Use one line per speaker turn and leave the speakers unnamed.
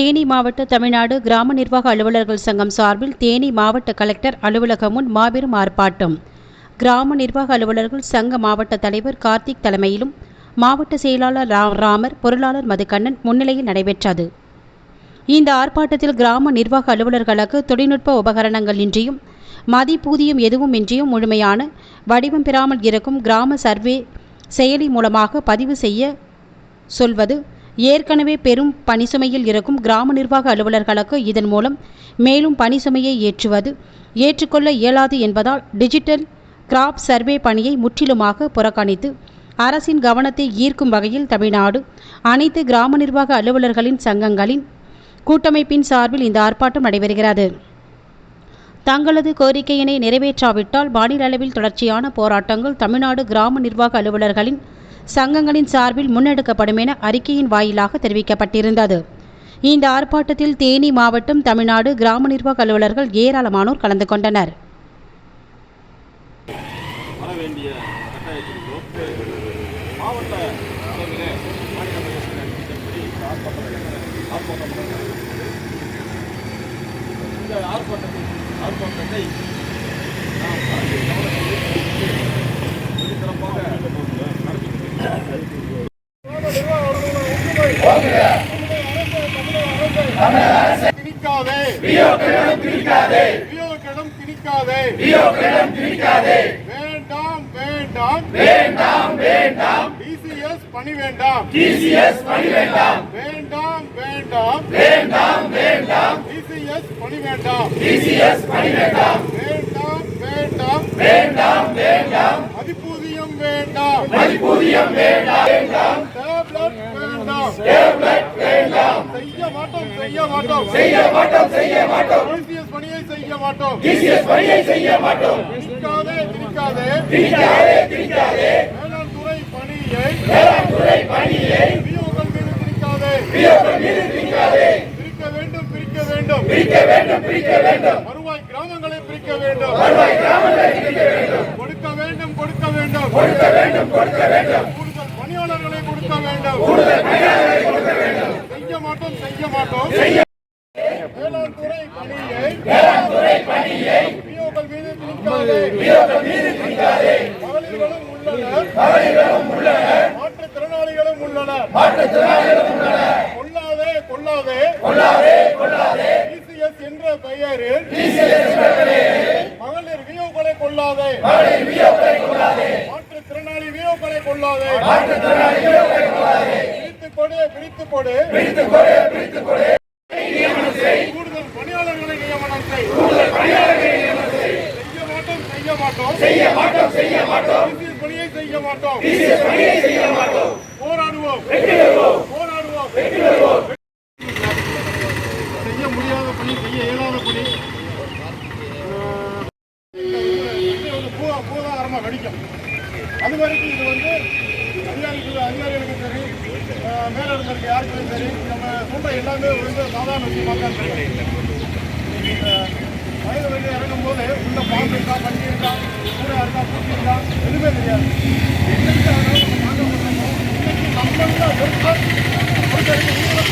தேனி மாவட்ட தமிழ்நாடு கிராம நிர்வாக அலுவலர்கள் சங்கம் சார்பில் தேனி மாவட்ட கலெக்டர் அலுவலகம் முன் மாபெரும் ஆர்ப்பாட்டம். கிராம நிர்வாக அலுவலர்கள் சங்க மாவட்ட தலைவர் கார்த்திக் தலைமையிலும் மாவட்ட செயலாளர் ராமர் பொருளாளர் மதுக்கண்ணன் முன்னிலையில் நடைபெற்றது. இந்த ஆர்ப்பாட்டத்தில் கிராம நிர்வாக அலுவலர்களுக்கு தொழில்நுட்ப உபகரணங்கள் இன்றியும் மதிப்பூதியம் எதுவும் இன்றியும் முழுமையான வடிவம் பெறாமல் இருக்கும் கிராம சர்வே செயலி மூலமாக பதிவு செய்ய சொல்வது ஏற்கனவே பெரும் பணிசுமையில் இருக்கும் கிராம நிர்வாக அலுவலர்களுக்கு இதன் மூலம் மேலும் பணிசுமையை ஏற்றுவது ஏற்றுக்கொள்ள இயலாது என்பதால் டிஜிட்டல் கிராப் சர்வே பணியை முற்றிலுமாக புறக்கணித்து அரசின் கவனத்தை ஈர்க்கும் வகையில் தமிழ்நாடு அனைத்து கிராம நிர்வாக அலுவலர்களின் சங்கங்களின் கூட்டமைப்பின் சார்பில் இந்த ஆர்ப்பாட்டம் நடைபெறுகிறது. தங்களது கோரிக்கையினை நிறைவேற்றாவிட்டால் மாநில அளவில் தொடர்ச்சியான போராட்டங்கள் தமிழ்நாடு கிராம நிர்வாக அலுவலர்களின் சங்கங்களின் சார்பில் முன்னெடுக்கப்படும் என அறிக்கையின் வாயிலாக தெரிவிக்கப்பட்டிருந்தது. இந்த ஆர்ப்பாட்டத்தில் தேனி மாவட்டம் தமிழ்நாடு கிராம நிர்வாக அலுவலர்கள் ஏராளமானோர் கலந்து கொண்டனர்.
வர வேண்டிய கட்டாயத்திற்கோ மாவட்ட அளவிலே மாநில அமைச்சர்கள் அறிவித்தபடி இந்த ஆர்ப்பாட்டம் ஆர்ப்பாட்டம் நடக்கிறது. இந்த ஆர்ப்பாட்டத்தை ஆர்ப்பாட்டத்தை நாம் அரசின் கவனத்தில் ஈர்த்து வெகு சிறப்பாக நடத்தி திணிக்காதே திணிக்காதே திணிக்காதே வேண்டாம் வேண்டாம். வேண்டாம் வேண்டாம். டிசிஎஸ் பணி வேண்டாம். டிசிஎஸ் பணி வேண்டாம். வேண்டாம் வேண்டாம். வேண்டாம் வேண்டாம். டிசிஎஸ் பணி வேண்டாம். டிசிஎஸ் பணி வேண்டாம். வேண்டாம் வேண்டாம். வேண்டாம் வேண்டாம். வேண்டாம் மதிப்பூதியம் வேண்டாம் டேப்லெட் வேண்டாம் டேப்லெட் வேண்டாம் செய்ய மாட்டோம் செய்ய மாட்டோம் செய்ய மாட்டோம் செய்ய மாட்டோம் டிசிஎஸ் பணியை செய்ய மாட்டோம் டிசிஎஸ் பணியை செய்ய மாட்டோம் திணிக்காதே திணிக்காதே திணிக்காதே திணிக்காதே வேளாண் துறை பணியை வேளாண் துறை பணியை மீது திணிக்காதே மீது திணிக்காதே பிரிக்க வேண்டும் பிரிக்க வேண்டும் பிரிக்க வேண்டும் பிரிக்க வேண்டும் வருவாய் கிராமங்களை பிரிக்க வேண்டும் வருவாய் கிராமங்களை பிரிக்க வேண்டும் கொடுக்க வேண்டும் கொடுக்க வேண்டும் கொடுக்க வேண்டும் கொடுக்க வேண்டும் கூடுதல் கொடுக்க வேண்டும். செய்ய மாட்டோம் செய்ய மாட்டோம். வேளாண் துறை பணியை வேளாண் துறை பணியை வியோகள் மீது திணிக்காதே வியோகள் மீது திணிக்காதே மகளிர்களும் உள்ளனர். மகளிர்களும் உள்ளனர் மாற்றுத்திறனாளிகளும் உள்ளனர். மாற்றுத்திறனாளிகளும் உள்ளனர் கொள்ளாதே கொள்ளாதே. கொள்ளாதே கொள்ளாதே டிசிஎஸ் என்ற பெயரில் டிசிஎஸ் என்ற பெயரில் மகளிர் வியோகளை கொள்ளாதே மகளிர் வியோகளை கொள்ளாதே. கொள்ளாதே பிடித்து கொடு பிடித்து கொடு பிடித்து கொடு பிடித்து கொடு கூடுதல் பணியாளர்களை நியமனம் செய். கூடுதல் பணியாளர்களை நியமனம் செய் செய்ய மாட்டோம் செய்ய மாட்டோம். செய்ய மாட்டோம் செய்ய மாட்டோம் பணியை செய்ய மாட்டோம். பணியை செய்ய மாட்டோம் போராடுவோம். வெற்றி பெறுவோம் போராடுவோம். வெற்றி பெறுவோம் செய்ய முடியாத பணி செய்ய இயலாத பணி. பூதாகரமாக வெடிக்கும் அது வரைக்கும் இது வந்து அதிகாரிகள் அதிகாரிகளுக்கும் சரி மேலிடங்களுக்கு யாருக்கும் சரி நம்ம சொல்ற எல்லாமே வந்து சாதாரண விஷயமாக தான் தெரியும் வயது இறங்கும் போது உள்ள பாம்பு இருக்கா பள்ளி இருக்கா கூட இருக்கா பூச்சி இருக்கா எதுவுமே தெரியாது. என்னைக்கு அதனால நம்ம தாங்க முடியணும் இன்னைக்கு நம்மள வெறுப்பா ஒருத்தருக்கு உயிரை